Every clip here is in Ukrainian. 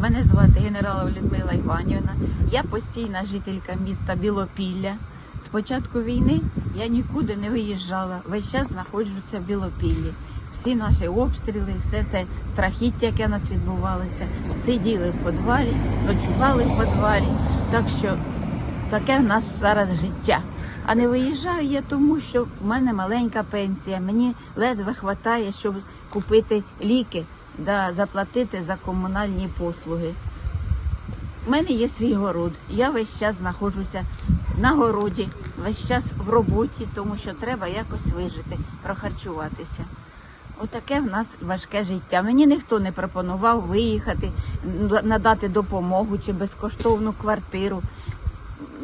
Мене звати генералова Людмила Іванівна. Я постійна жителька міста Білопілля. З початку війни я нікуди не виїжджала. Весь час знаходжуся в Білопіллі. Всі наші обстріли, все те страхіття, яке у нас відбувалося, сиділи в підвалі, ночували в підвалі. Так що таке в нас зараз життя. А не виїжджаю я тому, що в мене маленька пенсія. Мені ледве вистачає, щоб купити ліки да заплатити за комунальні послуги. У мене є свій город. Я весь час знаходжуся на городі, весь час в роботі, тому що треба якось вижити, прохарчуватися. Отаке в нас важке життя. Мені ніхто не пропонував виїхати, надати допомогу чи безкоштовну квартиру.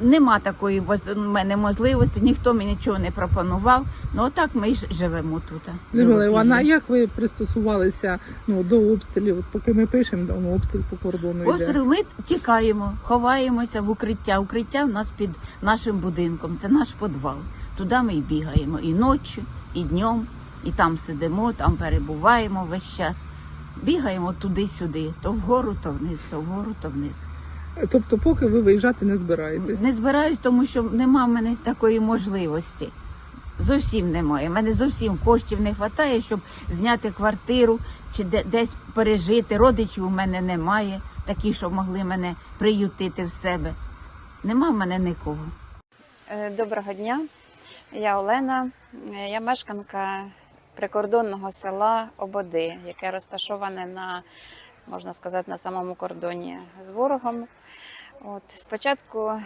Нема такої в мене можливості, ніхто мені нічого не пропонував. Ну отак ми ж- живемо тут. Людмила Івановна, а як ви пристосувалися ну, до обстрілів? От поки ми пишемо, ну, обстріл по кордону йде. Обстріл ми тікаємо, ховаємося в укриття. Укриття в нас під нашим будинком. Це наш підвал. Туди ми й бігаємо і ночі, і днем, і там сидимо, там перебуваємо весь час. Бігаємо туди-сюди, то вгору, то вниз, то вгору, то вниз. Тобто, поки ви виїжджати не збираєтесь. Не збираюсь, тому що нема в мене такої можливості. Зовсім немає. У мене зовсім коштів не вистачає, щоб зняти квартиру чи де- десь пережити. Родичів у мене немає, такі, що могли мене приютити в себе. Нема в мене нікого. Е, Доброго дня, я Олена. Е, Я мешканка прикордонного села Ободи, яке розташоване на, можна сказати, на самому кордоні з ворогом. От, спочатку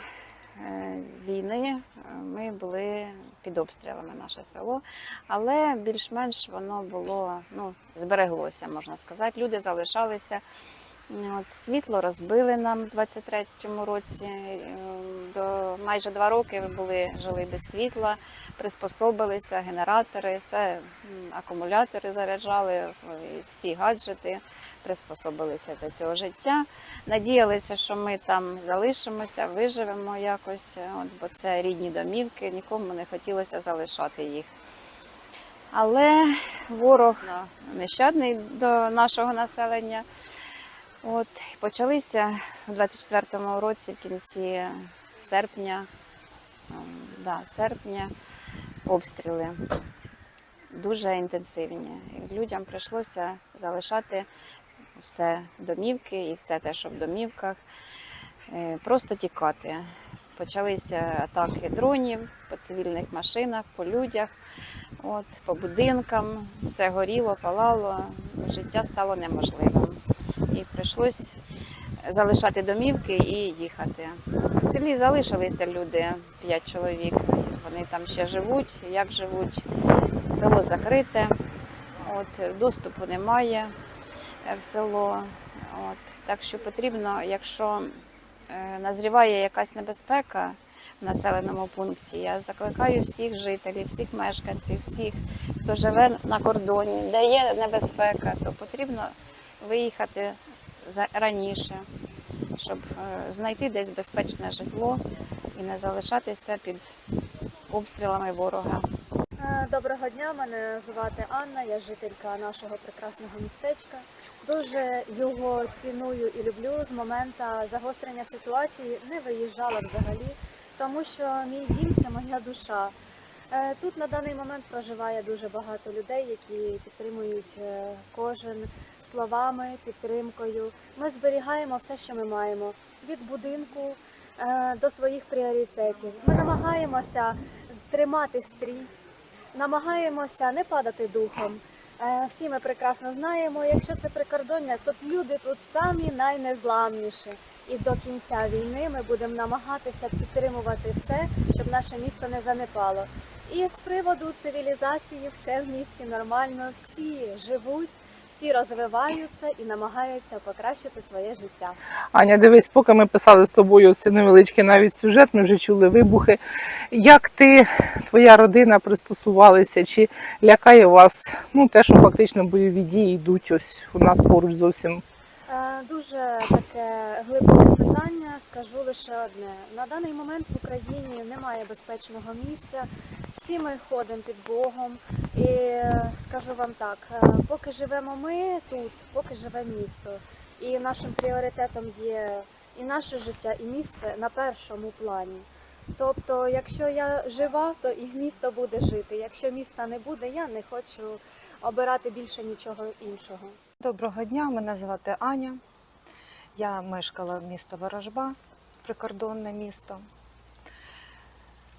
е, війни е, ми були під обстрілами наше село, але більш-менш воно було ну, збереглося, можна сказати. Люди залишалися. От, світло розбили нам в 23-му році. Е, До майже два роки були жили без світла, приспособилися, генератори, все, акумулятори заряджали, всі гаджети приспособилися до цього життя. Надіялися, що ми там залишимося, виживемо якось, е, от, бо це рідні домівки, нікому не хотілося залишати їх. Але ворог нещадний до нашого населення. От почалися у 24-му році, в кінці серпня, ем, да, серпня обстріли дуже інтенсивні. Людям прийшлося залишати все домівки і все те, що в домівках, е, просто тікати. Почалися атаки дронів по цивільних машинах, по людях, от, по будинкам, все горіло, палало, життя стало неможливим і прийшлось залишати домівки і їхати. В селі залишилися люди, п'ять чоловік. Вони там ще живуть. Як живуть? Село закрите, от, доступу немає в село. От, так що потрібно, якщо е, назріває якась небезпека в населеному пункті, я закликаю всіх жителів, всіх мешканців, всіх, хто живе на кордоні, де є небезпека, то потрібно виїхати раніше, щоб е, знайти десь безпечне житло і не залишатися під обстрілами ворога. Доброго дня, мене звати Анна, я жителька нашого прекрасного містечка. Дуже його ціную і люблю. З моменту загострення ситуації не виїжджала взагалі, тому що мій дім це моя душа. Е, Тут на даний момент проживає дуже багато людей, які підтримують е, кожен словами, підтримкою. Ми зберігаємо все, що ми маємо від будинку е, до своїх пріоритетів. Ми намагаємося тримати стрій намагаємося не падати духом. Е, Всі ми прекрасно знаємо, якщо це прикордоння, то люди тут самі найнезламніші. І до кінця війни ми будемо намагатися підтримувати все, щоб наше місто не занепало. І з приводу цивілізації все в місті нормально, всі живуть, всі розвиваються і намагаються покращити своє життя. Аня, дивись, поки ми писали з тобою ось цей невеличкий навіть сюжет, ми вже чули вибухи. Як ти, твоя родина пристосувалися? Чи лякає вас ну, те, що фактично бойові дії йдуть ось у нас поруч зовсім? Е, Дуже таке глибоке питання. Скажу лише одне: на даний момент в Україні немає безпечного місця. Всі ми ходимо під Богом. І скажу вам так: е, поки живемо ми тут, поки живе місто. і нашим пріоритетом є і наше життя, і місце на першому плані. Тобто, якщо я жива, то і місто буде жити. Якщо міста не буде, я не хочу обирати більше нічого іншого. Доброго дня, мене звати Аня. Я мешкала в місто Ворожба, прикордонне місто.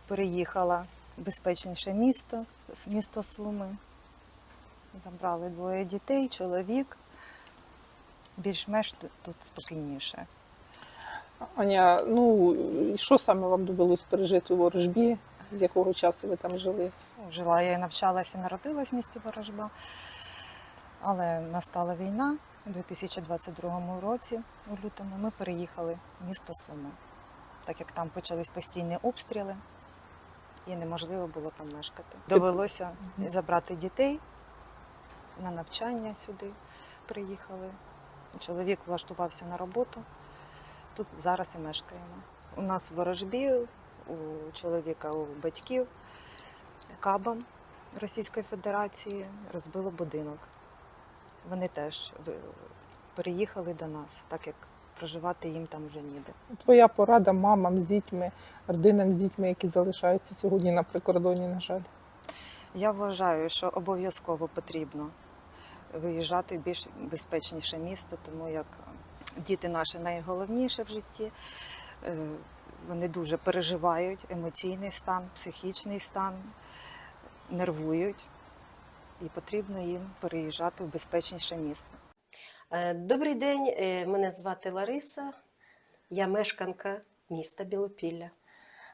Переїхала безпечніше місто, місто Суми. Забрали двоє дітей, чоловік. Більш-менш тут, спокійніше. Аня, ну що саме вам довелось пережити у ворожбі? З якого часу ви там жили? Жила я і навчалася, народилась в місті Ворожба. Але настала війна у 2022 році, у лютому, ми переїхали в місто Суми, так як там почались постійні обстріли і неможливо було там мешкати. Довелося забрати дітей на навчання сюди. Приїхали. Чоловік влаштувався на роботу. Тут зараз і мешкаємо. У нас в ворожбі, у чоловіка, у батьків кабам Російської Федерації розбило будинок. Вони теж переїхали до нас, так як проживати їм там вже ніде. Твоя порада мамам з дітьми, родинам з дітьми, які залишаються сьогодні на прикордоні, на жаль. Я вважаю, що обов'язково потрібно виїжджати в більш безпечніше місто, тому як діти наші найголовніше в житті. Е, Вони дуже переживають емоційний стан, психічний стан, нервують, і потрібно їм переїжджати в безпечніше місто. Е, Добрий день, е, мене звати Лариса, я мешканка міста Білопілля.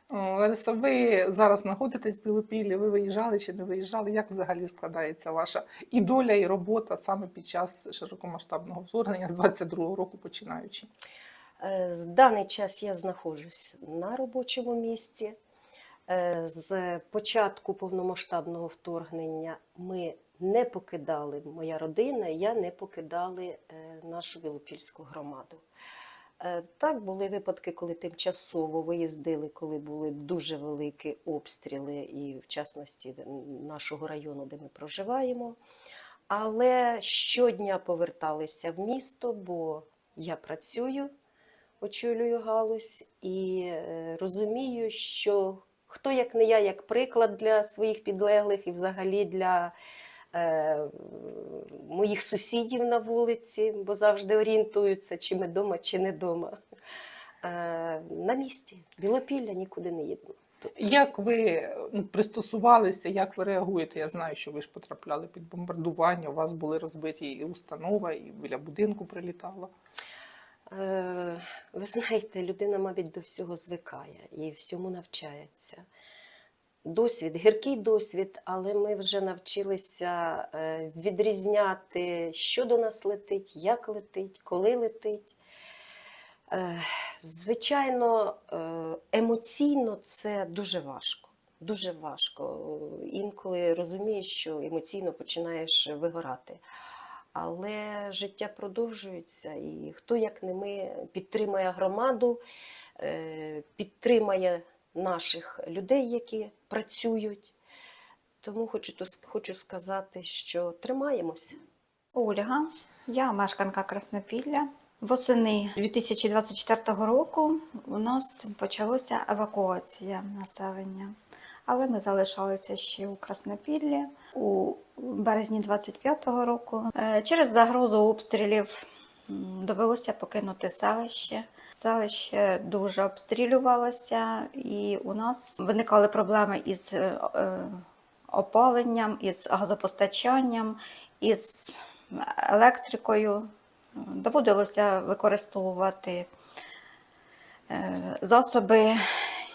Лариса, ви зараз знаходитесь в Білопіллі, ви виїжджали чи не виїжджали? Як взагалі складається ваша і доля, і робота саме під час широкомасштабного вторгнення з 22-го року починаючи? Е, З даний час я знаходжусь на робочому місці. З початку повномасштабного вторгнення ми не покидали, моя родина, я не покидали е, нашу Білопільську громаду. Е, Так, були випадки, коли тимчасово виїздили, коли були дуже великі обстріли, і в частності нашого району, де ми проживаємо. Але щодня поверталися в місто, бо я працюю, очолюю галузь і е, розумію, що хто як не я, як приклад для своїх підлеглих і взагалі для моїх сусідів на вулиці, бо завжди орієнтуються, чи ми вдома, чи не вдома. Е, на місці. Білопілля нікуди не їдемо. Як ви ну, пристосувалися, як ви реагуєте? Я знаю, що ви ж потрапляли під бомбардування, у вас були розбиті і установа, і біля будинку прилітала. Е, Ви знаєте, людина, мабуть, до всього звикає і всьому навчається. Досвід, гіркий досвід, але ми вже навчилися е, відрізняти, що до нас летить, як летить, коли летить. Е, Звичайно, е, емоційно це дуже важко. Дуже важко. Інколи розумієш, що емоційно починаєш вигорати. Але життя продовжується, і хто, як не ми, підтримує громаду, підтримує наших людей, які працюють. Тому хочу, хочу сказати, що тримаємося. Ольга, я мешканка Краснопілля. Восени 2024 року у нас почалася евакуація населення, але ми залишалися ще у Краснопіллі у березні 25-го року. Е, Через загрозу обстрілів довелося покинути селище. Селище дуже обстрілювалося, і у нас виникали проблеми із е, е, опаленням, із газопостачанням, із електрикою. Доводилося використовувати е, засоби,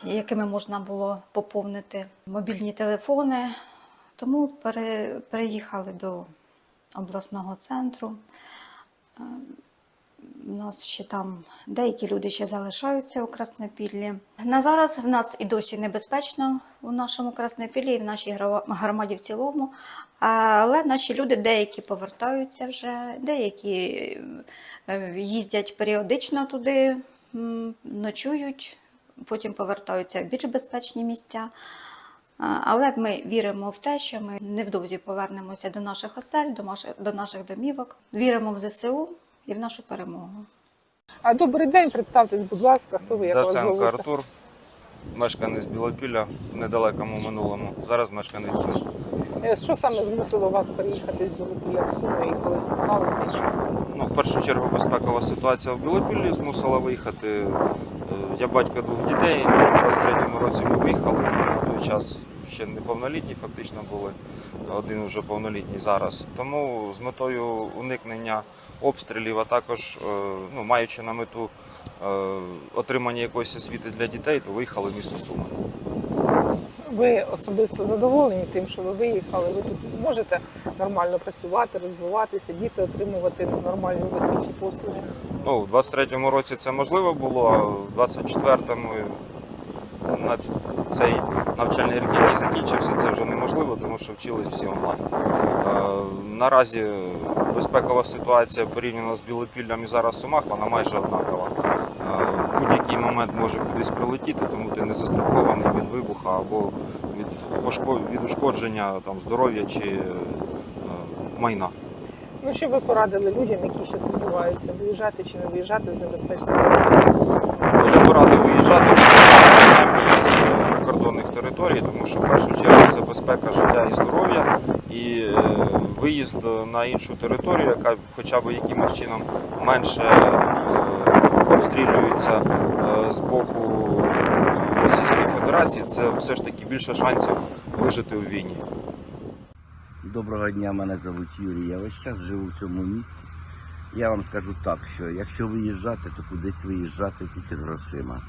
якими можна було поповнити мобільні телефони. Тому переїхали до обласного центру. У нас ще там деякі люди ще залишаються у Краснопіллі. На зараз в нас і досі небезпечно у нашому Краснопіллі і в нашій громаді в цілому. Але наші люди деякі повертаються вже, деякі е, їздять періодично туди, ночують, потім повертаються в більш безпечні місця. Але ми віримо в те, що ми невдовзі повернемося до наших осель, до наших домівок. Віримо в ЗСУ, і в нашу перемогу. А добрий день, представтесь, будь ласка, хто ви як вас Даценко зовут? Артур, мешканець Білопілля в недалекому минулому. Зараз мешканець Що саме змусило вас переїхати з Білопілля в Суми і коли це сталося? Ну, в першу чергу безпекова ситуація в Білопіллі змусила виїхати. Е, Я батько двох дітей. У 23-му році ми виїхали. На той час ще неповнолітні, фактично були. Один вже повнолітній зараз. Тому з метою уникнення обстрілів, а також е, ну, маючи на мету е, отримання якоїсь освіти для дітей, то виїхали в місто Суми. Ви особисто задоволені тим, що ви виїхали? Ви тут можете нормально працювати, розвиватися, діти отримувати нормальні освітні послуги? Ну, в 23-му році це можливо було, а в 24-му на цей навчальний рік, який закінчився, це вже неможливо, тому що вчились всі онлайн. Е, Наразі безпекова ситуація порівняно з Білопіллям і зараз Сумах, вона майже однакова. Будь-який момент може кудись прилетіти, тому ти не застрахований від вибуху або від, від ушкодження там, здоров'я чи е, майна. Ну що ви порадили людям, які ще сумніваються, виїжджати чи не виїжджати з небезпечних Ну, Я порадив виїжджати принаймні з прикордонних територій, тому що в першу чергу це безпека життя і здоров'я, і е, виїзд на іншу територію, яка хоча б якимось чином менше обстрілюється е, з боку Російської Федерації, це все ж таки більше шансів вижити у війні. Доброго дня, мене звуть Юрій. Я весь час живу в цьому місті. Я вам скажу так, що якщо виїжджати, то кудись виїжджати тільки з грошима.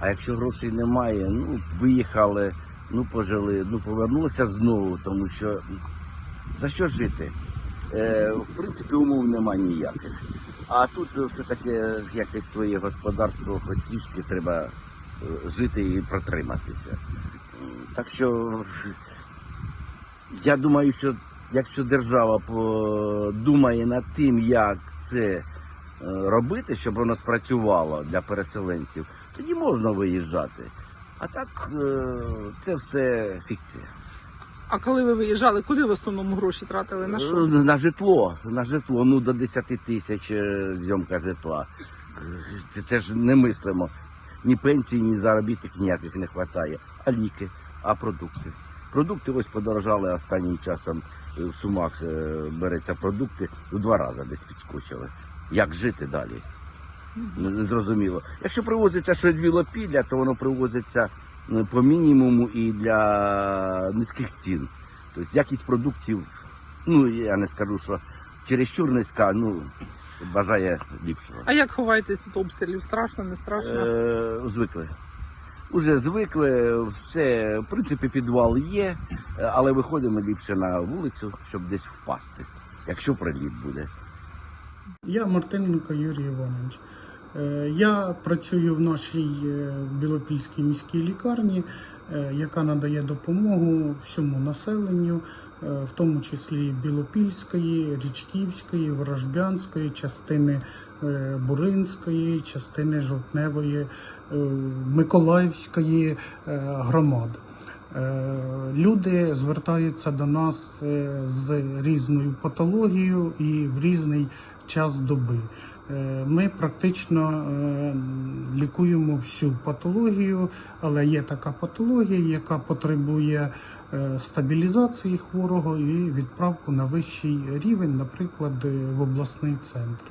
А якщо грошей немає, ну виїхали, ну пожили, ну повернулися знову, тому що за що жити? Е, в принципі, умов нема ніяких. А тут все-таки якесь своє господарство, хоч треба е, жити і протриматися. Так що я думаю, що якщо держава подумає над тим, як це е, робити, щоб воно спрацювало для переселенців, тоді можна виїжджати. А так це все фікція. А коли ви виїжджали, куди в основному гроші тратили? На що? Е, На житло, на житло, ну до 10 тисяч е, зйомка житла. Це, це ж немислимо. Ні пенсії, ні заробіток ніяких не вистачає. А ліки, а продукти. Продукти ось подорожали останнім часом е, в сумах береться продукти у два рази десь підскочили. Як жити далі? Не не зрозуміло. Якщо привозиться щось білопілля, то воно привозиться по мінімуму і для низьких цін. Тобто якість продуктів, ну я не скажу, що чересчур низька, ну бажає ліпшого. А як ховаєтесь від обстрілів? Страшно, не страшно? Е, звикли. Уже звикли, все, в принципі, підвал є, е, але виходимо ліпше на вулицю, щоб десь впасти, якщо приліт буде. Я Мартиненко Юрій Іванович. Е, Я працюю в нашій е, Білопільській міській лікарні, е, яка надає допомогу всьому населенню, в тому числі Білопільської, Річківської, Ворожбянської, частини Буринської, частини Жовтневої, Миколаївської громад. Люди звертаються до нас з різною патологією і в різний час доби. Е, Ми практично е, лікуємо всю патологію, але є така патологія, яка потребує е, стабілізації хворого і відправку на вищий рівень, наприклад, в обласний центр.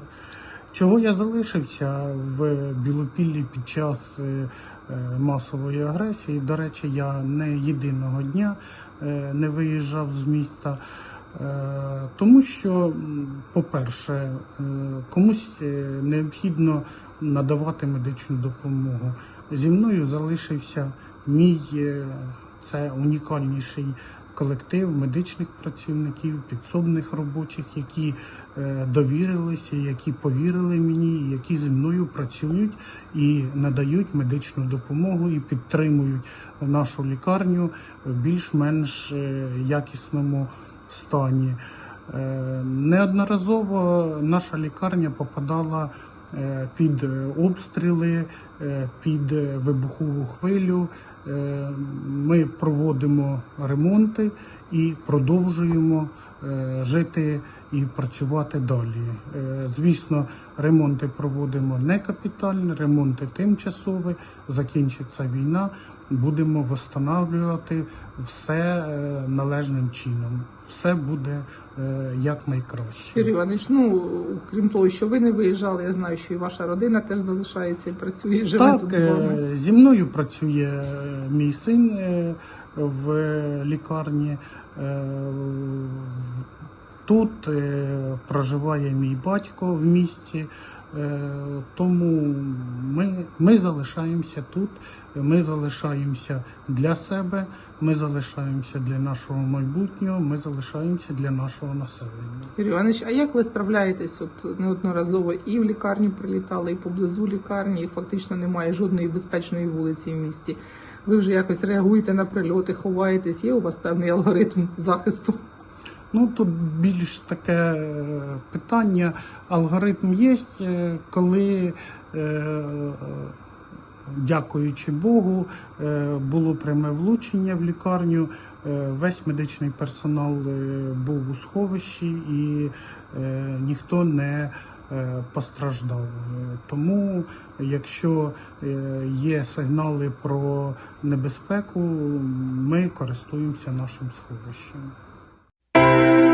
Чого я залишився в Білопіллі під час масової агресії? До речі, я не єдиного дня не виїжджав з міста. Е, Тому що, по-перше, е, комусь е, необхідно надавати медичну допомогу. Зі мною залишився мій це унікальніший колектив медичних працівників, підсобних робочих, які довірилися, які повірили мені, які зі мною працюють і надають медичну допомогу і підтримують нашу лікарню в більш-менш якісному стані. Е, Неодноразово наша лікарня попадала е, під е, обстріли, під вибухову хвилю. Ми проводимо ремонти і продовжуємо жити і працювати далі. Звісно, ремонти проводимо не капітальні, ремонти тимчасові. Закінчиться війна, будемо встановлювати все належним чином. Все буде е, як найкраще. Юрій Іванович, ну крім того, що ви не виїжджали, я знаю, що і ваша родина теж залишається і працює, живе Так, тут з вами. е, зі мною працює е, мій син е, в лікарні. Е, Тут е, проживає мій батько в місті, е, тому ми, ми залишаємося тут, ми залишаємося для себе, ми залишаємося для нашого майбутнього, ми залишаємося для нашого населення. Юрій Іванович, а як ви справляєтесь? От неодноразово і в лікарню прилітали, і поблизу лікарні, і фактично немає жодної безпечної вулиці в місті. Ви вже якось реагуєте на прильоти, ховаєтесь. Є у вас певний алгоритм захисту? Ну тут більш таке е, питання. Алгоритм є, е, коли, е, дякуючи Богу, було пряме влучення в лікарню. Весь медичний персонал був у сховищі і ніхто не постраждав. Тому, якщо є сигнали про небезпеку, ми користуємося нашим сховищем. Bye.